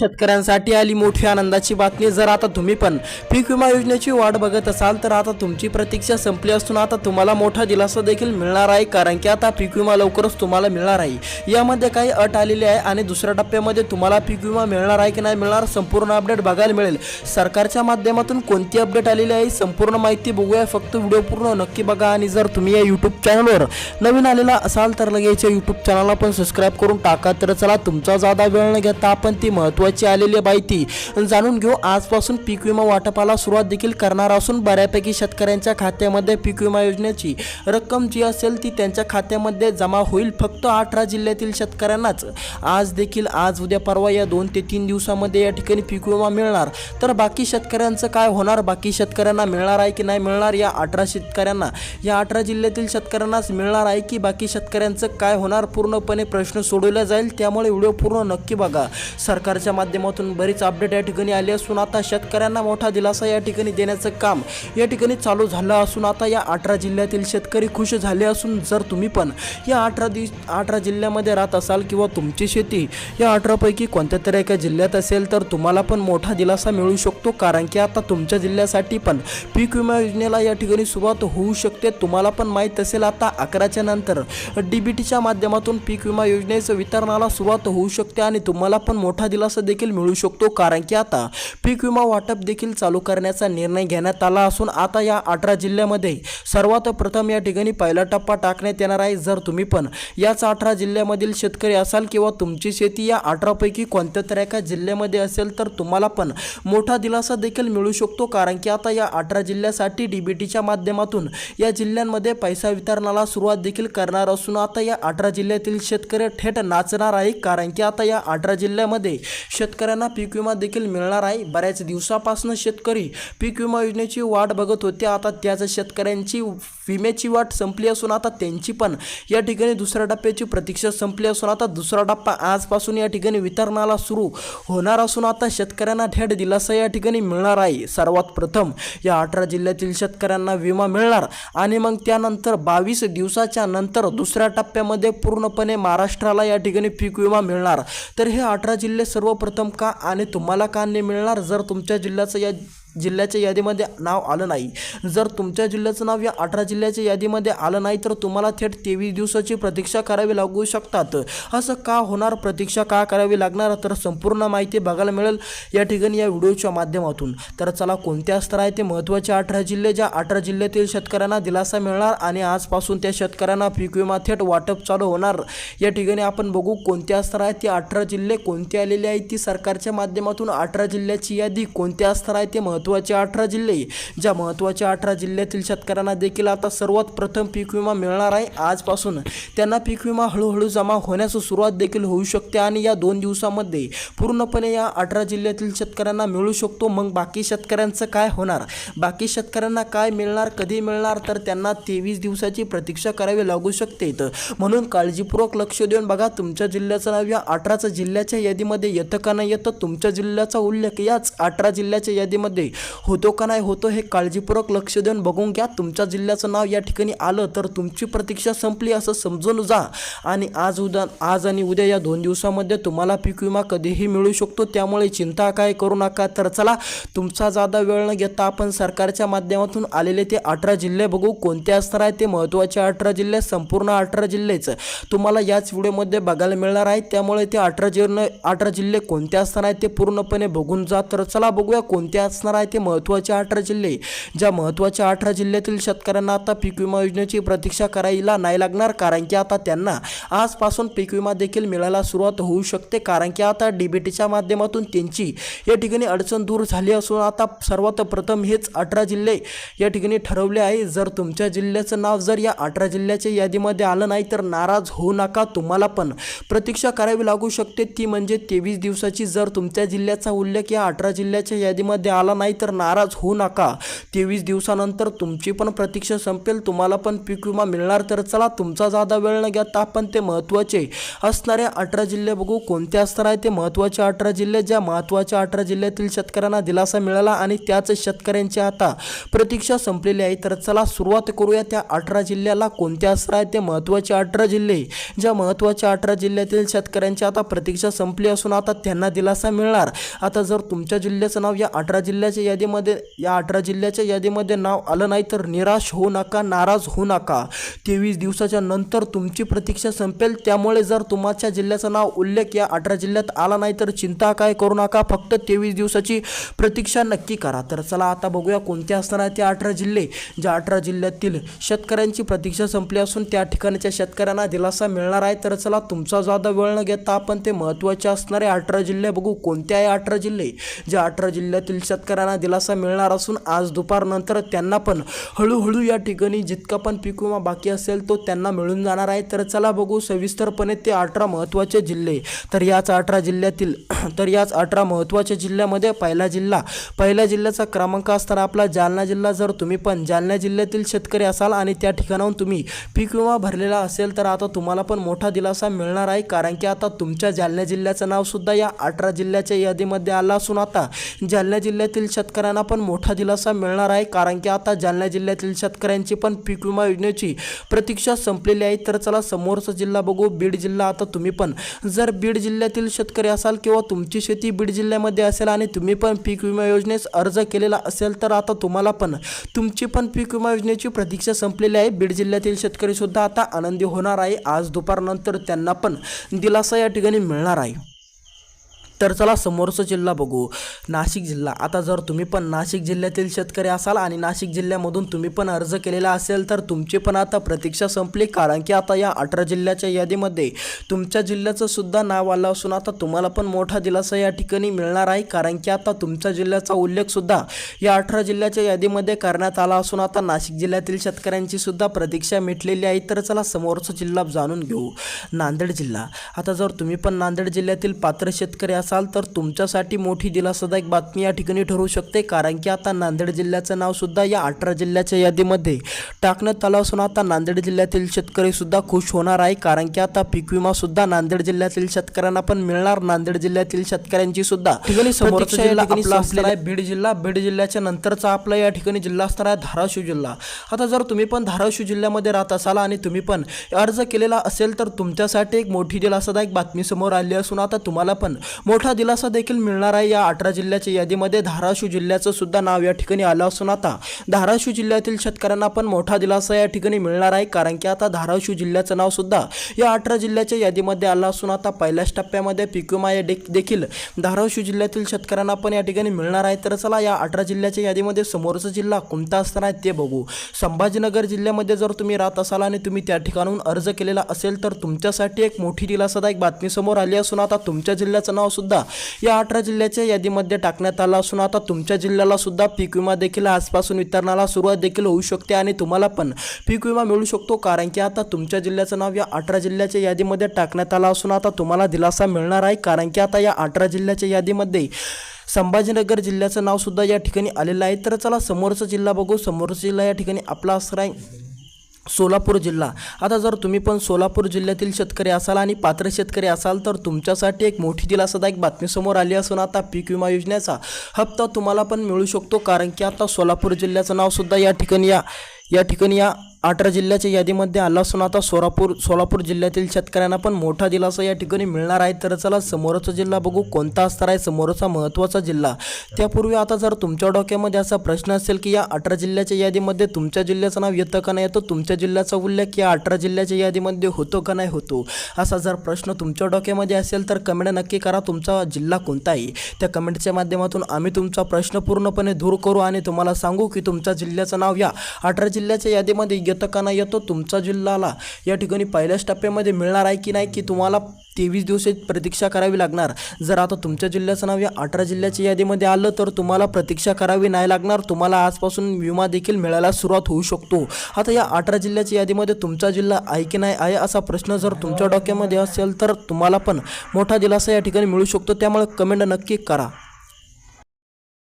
शेतकऱ्यांसाठी आली मोठी आनंदाची बातमी जर आता तुम्ही पण पीक विमा योजनेची वाट बघत असाल तर आता तुमची प्रतीक्षा संपली असून आता तुम्हाला मोठा दिलासा देखील मिळणार आहे कारण की आता पीक विमा लवकरच तुम्हाला मिळणार आहे. यामध्ये काही अट आलेली आहे आणि दुसऱ्या टप्प्यामध्ये तुम्हाला पीक विमा मिळणार आहे की नाही मिळणार संपूर्ण अपडेट बघायला मिळेल. सरकारच्या माध्यमातून कोणती अपडेट आलेली आहे संपूर्ण माहिती बघूया. फक्त व्हिडिओ पूर्ण नक्की बघा आणि जर तुम्ही या यूट्यूब चॅनलवर नवीन आलेला असाल तर लगेच या यूट्यूब चॅनलला पण सबस्क्राईब करून टाका. तर चला तुमचा जादा वेळ न घेता आपण ती महत्त्वाची आलेली माहिती जाणून घेऊ आजपासून पीक विमा वाटपाला सुरुवात देखील करणार असून बऱ्यापैकी शेतकऱ्यांच्या खात्यामध्ये पीक विमा योजनेची रक्कम जी असेल ती त्यांच्या खात्यामध्ये जमा होईल फक्त अठरा जिल्ह्यातील शेतकऱ्यांनाच. आज देखील आज उद्या परवा या दोन ते तीन दिवसामध्ये या ठिकाणी पीक विमा मिळणार. तर बाकी शेतकऱ्यांचं काय होणार? बाकी शेतकऱ्यांना मिळणार आहे की नाही मिळणार? या अठरा शेतकऱ्यांना या अठरा जिल्ह्यातील शेतकऱ्यांनाच मिळणार आहे की बाकी शेतकऱ्यांचं काय होणार? पूर्णपणे प्रश्न सोडवला जाईल. त्यामुळे व्हिडिओ पूर्ण नक्की बघा. सरकारच्या माध्यमातून बरीच अपडेट या ठिकाणी आली असून आता शेतकऱ्यांना मोठा दिलासा या ठिकाणी देण्याचं काम या ठिकाणी चालू झालं असून आता या अठरा जिल्ह्यातील शेतकरी खुश झाले असून जर तुम्ही पण या अठरा दि अठरा जिल्ह्यामध्ये राहत असाल किंवा तुमची शेती या अठरापैकी कोणत्या तरी एका जिल्ह्यात असेल तर तुम्हाला पण मोठा दिलासा मिळू शकतो. कारण की आता तुमच्या जिल्ह्यासाठी पण पीक विमा योजनेला या ठिकाणी सुरुवात होऊ शकते. तुम्हाला पण माहीत असेल आता अकराच्या नंतर डी बी टीच्या माध्यमातून पीक विमा योजनेचं वितरणाला सुरुवात होऊ शकते आणि तुम्हाला पण मोठा दिलासा देखील मिळू शकतो कारण की आता पीक विमा वाटप देखील चालू करण्याचा निर्णय घेण्यात आला असून आता या अठरा जिल्ह्यामध्ये सर्वात प्रथम या ठिकाणी पहिला टप्पा टाकण्यात येणार आहे. जर तुम्ही पण याच अठरा जिल्ह्यामधील शेतकरी असाल किंवा तुमची शेती या अठरापैकी कोणत्या तरी एका जिल्ह्यामध्ये असेल तर तुम्हाला पण मोठा दिलासा देखील मिळू शकतो कारण की आता या अठरा जिल्ह्यासाठी डी बी टीच्या माध्यमातून या जिल्ह्यांमध्ये पैसा वितरणाला सुरुवात देखील करणार असून आता या अठरा जिल्ह्यातील शेतकरी थेट नाचणार आहे कारण की आता या अठरा जिल्ह्यामध्ये शेतकऱ्यांना पीक विमा देखील मिळणार आहे. बऱ्याच दिवसापासून शेतकरी पीक विमा योजनेची वाट बघत होते. आता त्याच शेतकऱ्यांची विम्याची वाट संपली असून आता त्यांची पण. या ठिकाणी दुसऱ्या टप्प्याची प्रतीक्षा संपली असून आता दुसरा टप्पा आजपासून या ठिकाणी वितरणाला सुरू होणार असून आता शेतकऱ्यांना थेट दिलासा या ठिकाणी मिळणार आहे. सर्वात प्रथम या अठरा जिल्ह्यातील शेतकऱ्यांना विमा मिळणार आणि मग त्यानंतर बावीस दिवसाच्या नंतर दुसऱ्या टप्प्यामध्ये पूर्णपणे महाराष्ट्राला या ठिकाणी पीक विमा मिळणार. तर हे अठरा जिल्हे सर्वप्रथम का आणि तुम्हाला का नाही मिळणार? जर तुमच्या जिल्ह्याचं या जिल्ह्याच्या यादीमध्ये नाव आलं नाही. जर तुमच्या जिल्ह्याचं नाव या अठरा जिल्ह्याच्या यादीमध्ये आलं नाही तर तुम्हाला थेट तेवीस दिवसाची प्रतीक्षा करावी लागू शकतात. असं का होणार? प्रतीक्षा का करावी लागणार? तर संपूर्ण माहिती बघायला मिळेल या ठिकाणी या व्हिडिओच्या माध्यमातून. तर चला कोणत्या अस्तर आहे ते महत्त्वाचे अठरा जिल्हे ज्या अठरा जिल्ह्यातील शेतकऱ्यांना दिलासा मिळणार आणि आजपासून त्या शेतकऱ्यांना पीक विमा थेट वाटप चालू होणार? या ठिकाणी आपण बघू कोणत्या अस्तर आहे ते अठरा जिल्हे कोणते आलेले आहेत? ती सरकारच्या माध्यमातून अठरा जिल्ह्याची यादी कोणत्या स्तर आहे ते महत्त्वाचे अठरा जिल्हे. ज्या महत्त्वाच्या अठरा जिल्ह्यातील शेतकऱ्यांना देखील आता सर्वात प्रथम पीक विमा मिळणार आहे आजपासून. त्यांना पीक विमा हळूहळू जमा होण्यास सुरुवात देखील होऊ शकते आणि या दोन दिवसामध्ये पूर्णपणे या अठरा जिल्ह्यातील शेतकऱ्यांना मिळू शकतो. मग बाकी शेतकऱ्यांचं काय होणार? बाकी शेतकऱ्यांना काय मिळणार कधी मिळणार? तर त्यांना तेवीस दिवसाची प्रतीक्षा करावी लागू शकते म्हणून काळजीपूर्वक लक्ष देऊन बघा तुमच्या जिल्ह्याचं नाव या अठराच जिल्ह्याच्या यादीमध्ये येतं का नाही येतं? तुमच्या जिल्ह्याचा उल्लेख याच अठरा जिल्ह्याच्या यादीमध्ये होतो का नाही होतो हे काळजीपूर्वक लक्ष देऊन बघून घ्या. तुमच्या जिल्ह्याचं नाव या ठिकाणी आलं तर तुमची प्रतीक्षा संपली असं समजून जा. आणि आज उद्या आज आणि उद्या या दोन दिवसामध्ये तुम्हाला पीक विमा कधीही मिळू शकतो. त्यामुळे चिंता काय करू नका. तर चला तुमचा जादा वेळ न घेता आपण सरकारच्या माध्यमातून आलेले ते अठरा जिल्हे बघू. कोणते असणार आहे ते महत्त्वाचे अठरा जिल्हे? संपूर्ण अठरा जिल्ह्याचं तुम्हाला याच व्हिडिओमध्ये बघायला मिळणार आहे. त्यामुळे ते अठरा जिल्हे अठरा जिल्हे कोणते असणार आहेत ते पूर्णपणे बघून जा. तर चला बघूया कोणते असणार आहे ते महत्त्वाचे अठरा जिल्हे. ज्या महत्त्वाच्या अठरा जिल्ह्यातील शेतकऱ्यांना आता पीक विमा योजनेची प्रतीक्षा करायला नाही लागणार कारण की आता त्यांना आजपासून पीक विमा देखील मिळायला सुरुवात होऊ शकते कारण की आता डी बी टीच्या माध्यमातून त्यांची या ठिकाणी अडचण दूर झाली असून आता सर्वात प्रथम हेच अठरा जिल्हे या ठिकाणी ठरवले आहे. जर तुमच्या जिल्ह्याचं नाव जर या अठरा जिल्ह्याच्या यादीमध्ये आलं नाही तर नाराज होऊ नका. तुम्हाला पण प्रतीक्षा करावी लागू शकते. ती म्हणजे तेवीस दिवसाची. जर तुमच्या जिल्ह्याचा उल्लेख या अठरा जिल्ह्याच्या यादीमध्ये आला नाही नाही तर नाराज होऊ नका. तेवीस दिवसानंतर तुमची पण प्रतीक्षा संपेल तुम्हाला पण पीक विमा मिळणार. तर चला तुमचा जादा वेळ न घेता आपण ते महत्त्वाचे असणारे अठरा जिल्हे बघू. कोणते असणार आहे ते महत्त्वाचे अठरा जिल्हे? ज्या महत्त्वाच्या अठरा जिल्ह्यातील शेतकऱ्यांना दिलासा मिळाला आणि त्याच शेतकऱ्यांची आता प्रतीक्षा संपलेली आहे. तर चला सुरुवात करूया त्या अठरा जिल्ह्याला. कोणते असणार आहे ते महत्त्वाचे अठरा जिल्हे? ज्या महत्त्वाच्या अठरा जिल्ह्यातील शेतकऱ्यांची आता प्रतीक्षा संपली असून आता त्यांना दिलासा मिळणार. आता जर तुमच्या जिल्ह्याचं नाव या अठरा जिल्ह्याच्या यादीमध्ये या अठरा जिल्ह्याच्या यादीमध्ये नाव आलं नाही तर निराश होऊ नका नाराज होऊ नका. तेवीस दिवसाच्या नंतर तुमची प्रतीक्षा संपेल. त्यामुळे जर तुमच्या जिल्ह्याचं नाव उल्लेख या अठरा जिल्ह्यात आला नाही तर चिंता काय करू नका. फक्त तेवीस दिवसाची प्रतीक्षा नक्की करा. तर चला आता बघूया कोणते असणार आहे ते अठरा जिल्हे. ज्या अठरा जिल्ह्यातील शेतकऱ्यांची प्रतीक्षा संपली असून त्या ठिकाणच्या शेतकऱ्यांना दिलासा मिळणार आहे. तर चला तुमचा जादा वेळ न घेता आपण ते महत्त्वाचे असणारे अठरा जिल्हे बघू. कोणते आहे अठरा जिल्हे? ज्या अठरा जिल्ह्यातील शेतकऱ्यांना दिलासा मिळणार असून आज दुपारनंतर त्यांना पण हळूहळू या ठिकाणी जितका पण पीक विमा बाकी असेल तो त्यांना मिळून जाणार आहे. तर चला बघू सविस्तरपणे ते अठरा महत्त्वाचे जिल्हे. तर याच अठरा जिल्ह्यातील तर याच अठरा महत्त्वाच्या जिल्ह्यामध्ये पहिला जिल्हा. पहिल्या जिल्ह्याचा क्रमांक असताना आपला जालना जिल्हा जर तुम्ही पण जालना जिल्ह्यातील शेतकरी असाल आणि त्या ठिकाणाहून तुम्ही पीक विमा भरलेला असेल तर आता तुम्हाला पण मोठा दिलासा मिळणार आहे. कारण की आता तुमच्या जालना जिल्ह्याचं नावसुद्धा या अठरा जिल्ह्याच्या यादीमध्ये आलं असून आता जालना जिल्ह्यातील शेतकऱ्यांना पण मोठा दिलासा मिळणार आहे. कारण की आता जालना जिल्ह्यातील शेतकऱ्यांची पण पीक विमा योजनेची प्रतीक्षा संपलेली आहे. तर चला समोरचा जिल्हा बघू. बीड जिल्हा आता तुम्ही पण. जर बीड जिल्ह्यातील शेतकरी असाल किंवा तुमची शेती बीड जिल्ह्यामध्ये असेल आणि तुम्ही पण पीक विमा योजनेस अर्ज केलेला असेल तर आता तुम्हाला पण तुमची पण पीक विमा योजनेची प्रतीक्षा संपलेली आहे. बीड जिल्ह्यातील शेतकरीसुद्धा आता आनंदी होणार आहे. आज दुपारनंतर त्यांना पण दिलासा या ठिकाणी मिळणार आहे. तर चला समोरचा जिल्हा बघू. नाशिक जिल्हा. आता जर तुम्ही पण नाशिक जिल्ह्यातील शेतकरी असाल आणि नाशिक जिल्ह्यामधून तुम्ही पण अर्ज केलेला असेल तर तुमची पण आता प्रतीक्षा संपली. कारण की आता या अठरा जिल्ह्याच्या यादीमध्ये तुमच्या जिल्ह्याचं सुद्धा नाव आलं असून आता तुम्हाला पण मोठा दिलासा या ठिकाणी मिळणार आहे. कारण की आता तुमच्या जिल्ह्याचा उल्लेखसुद्धा या अठरा जिल्ह्याच्या यादीमध्ये करण्यात आला असून आता नाशिक जिल्ह्यातील शेतकऱ्यांची सुद्धा प्रतीक्षा मिटलेली आहे. तर चला समोरचा जिल्हा जाणून घेऊ. नांदेड जिल्हा. आता जर तुम्ही पण नांदेड जिल्ह्यातील पात्र शेतकरी असाल तर तुमच्यासाठी मोठी दिलासादायक बातमी या ठिकाणी ठरू शकते. कारण की आता नांदेड जिल्ह्याचं नाव सुद्धा या अठरा जिल्ह्याच्या यादीमध्ये टाकण्यात आलं असून आता नांदेड जिल्ह्यातील शेतकरी सुद्धा खुश होणार आहे. कारण की आता पीक विमा सुद्धा नांदेड जिल्ह्यातील शेतकऱ्यांना पण मिळणार. नांदेड जिल्ह्यातील शेतकऱ्यांची सुद्धा ठिकाणी समोरचा बीड जिल्हा बीड जिल्ह्याच्या नंतरचा आपला या ठिकाणी जिल्हा असणार आहे धाराशिव जिल्हा. आता जर तुम्ही पण धाराशिव जिल्ह्यामध्ये राहत असाल आणि तुम्ही पण अर्ज केलेला असेल तर तुमच्यासाठी एक मोठी दिलासादायक बातमी समोर आली असून आता तुम्हाला पण मोठा दिलासा देखील मिळणार आहे. या अठरा जिल्ह्याच्या यादीमध्ये धाराशिव जिल्ह्याचं सुद्धा नाव या ठिकाणी आलं असून आता धाराशिव जिल्ह्यातील शेतकऱ्यांना पण मोठा दिलासा या ठिकाणी मिळणार आहे. कारण की आता धाराशिव जिल्ह्याचं नाव सुद्धा या अठरा जिल्ह्याच्या यादीमध्ये आलं असून आता पहिल्याच टप्प्यामध्ये पिकुमा या देखील धाराशिव जिल्ह्यातील शेतकऱ्यांना पण या ठिकाणी मिळणार आहे. तर चला या अठरा जिल्ह्याच्या यादीमध्ये समोरचा जिल्हा कोणता असणार आहे ते बघू. संभाजीनगर जिल्ह्यामध्ये जर तुम्ही राहत असाल आणि तुम्ही त्या ठिकाणून अर्ज केलेला असेल तर तुमच्यासाठी एक मोठी दिलासादायक बातमी समोर आली असून आता तुमच्या जिल्ह्याचं नाव सुद्धा या अठरा जिल्ह्याच्या यादीमध्ये टाकण्यात आला असून आता तुमच्या जिल्ह्याला सुद्धा पीक विमा देखील आजपासून वितरणाला सुरुवात देखील होऊ शकते आणि तुम्हाला पण पीक विमा मिळू शकतो कारण की आता तुमच्या जिल्ह्याचं नाव या अठरा जिल्ह्याच्या यादीमध्ये टाकण्यात आला असून आता तुम्हाला दिलासा मिळणार आहे कारण की आता या अठरा जिल्ह्याच्या यादीमध्ये संभाजीनगर जिल्ह्याचं नावसुद्धा या ठिकाणी आलेलं आहे. तर चला समोरचा जिल्हा बघू. समोरचा जिल्हा या ठिकाणी आपला असणार आहे सोलापूर जिल्हा. आता जर तुम्ही पण सोलापूर जिल्ह्यातील शेतकरी असाल आणि पात्र शेतकरी असाल तर तुमच्यासाठी एक मोठी दिलासादायक बातमी समोर आली असून आता पीक विमा योजनेचा हप्ता तुम्हाला पण मिळू शकतो कारण की आता सोलापूर जिल्ह्याचं नावसुद्धा या ठिकाणी या या ठिकाणी या अठरा जिल्ह्याच्या यादीमध्ये आला असून आता सोलापूर सोलापूर जिल्ह्यातील शेतकऱ्यांना पण मोठा दिलासा या ठिकाणी मिळणार आहे. तर चला समोरचा जिल्हा बघू कोणता असणार आहे? समोरचा महत्त्वाचा जिल्हा. त्यापूर्वी आता जर तुमच्या डोक्यामध्ये असा प्रश्न असेल की या अठरा जिल्ह्याच्या यादीमध्ये तुमच्या जिल्ह्याचं नाव येतं का नाही? येतं तुमच्या जिल्ह्याचा उल्लेख या अठरा जिल्ह्याच्या यादीमध्ये होतो का नाही होतो? असा जर प्रश्न तुमच्या डोक्यामध्ये असेल तर कमेंट नक्की करा. तुमचा जिल्हा कोणता आहे? त्या कमेंटच्या माध्यमातून आम्ही तुमचा प्रश्न पूर्णपणे दूर करू आणि तुम्हाला सांगू की तुमच्या जिल्ह्याचं नाव या अठरा जिल्ह्याच्या यादीमध्ये येतं का नाही येतो तुमचा जिल्ह्याला या ठिकाणी पहिल्याच टप्प्यामध्ये मिळणार आहे की नाही की तुम्हाला तेवीस दिवस प्रतीक्षा करावी लागणार. जर आता तुमच्या जिल्ह्याचं नाव या अठरा जिल्ह्याच्या यादीमध्ये आलं तर तुम्हाला प्रतीक्षा करावी नाही लागणार. तुम्हाला आजपासून विमा देखील मिळायला सुरुवात होऊ शकतो. आता या अठरा जिल्ह्याच्या यादीमध्ये तुमचा जिल्हा आहे की नाही आहे असा प्रश्न जर तुमच्या डोक्यामध्ये असेल तर तुम्हाला पण मोठा दिलासा या ठिकाणी मिळू शकतो. त्यामुळे कमेंट नक्की करा.